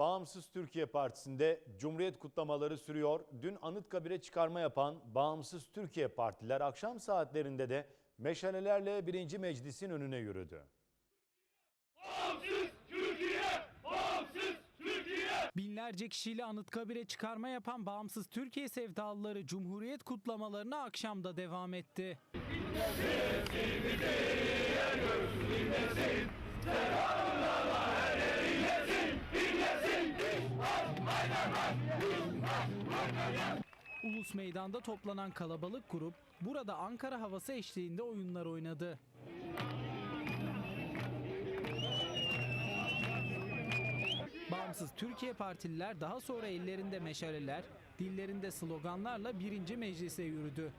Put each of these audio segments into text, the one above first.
Bağımsız Türkiye Partisi'nde Cumhuriyet kutlamaları sürüyor. Dün Anıtkabir'e çıkarma yapan Bağımsız Türkiye Partiler akşam saatlerinde de meşalelerle birinci meclisin önüne yürüdü. Binlerce kişiyle Anıtkabir'e çıkarma yapan bağımsız Türkiye sevdalıları Cumhuriyet kutlamalarına akşamda devam etti. Ulus Meydan'da toplanan kalabalık grup burada Ankara havası eşliğinde oyunlar oynadı. Bağımsız Türkiye partililer daha sonra ellerinde meşaleler, dillerinde sloganlarla birinci meclise yürüdü.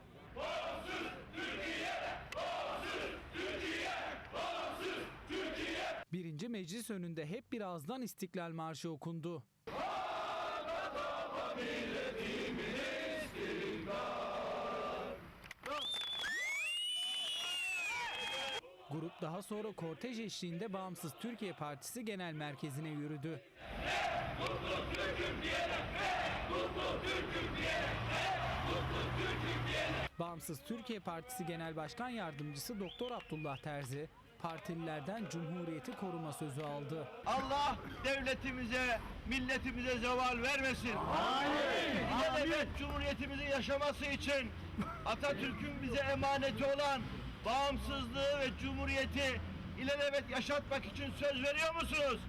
Birinci meclis önünde hep bir ağızdan İstiklal Marşı okundu. Grup daha sonra kortej eşliğinde Bağımsız Türkiye Partisi Genel Merkezi'ne yürüdü. Bağımsız Türkiye Partisi Genel Başkan Yardımcısı Doktor Abdullah Terzi, partililerden Cumhuriyeti koruma sözü aldı. Allah devletimize, milletimize zeval vermesin. Amin. İlelebet Cumhuriyetimizin yaşaması için Atatürk'ün bize emaneti olan bağımsızlığı ve cumhuriyeti ilelebet yaşatmak için söz veriyor musunuz?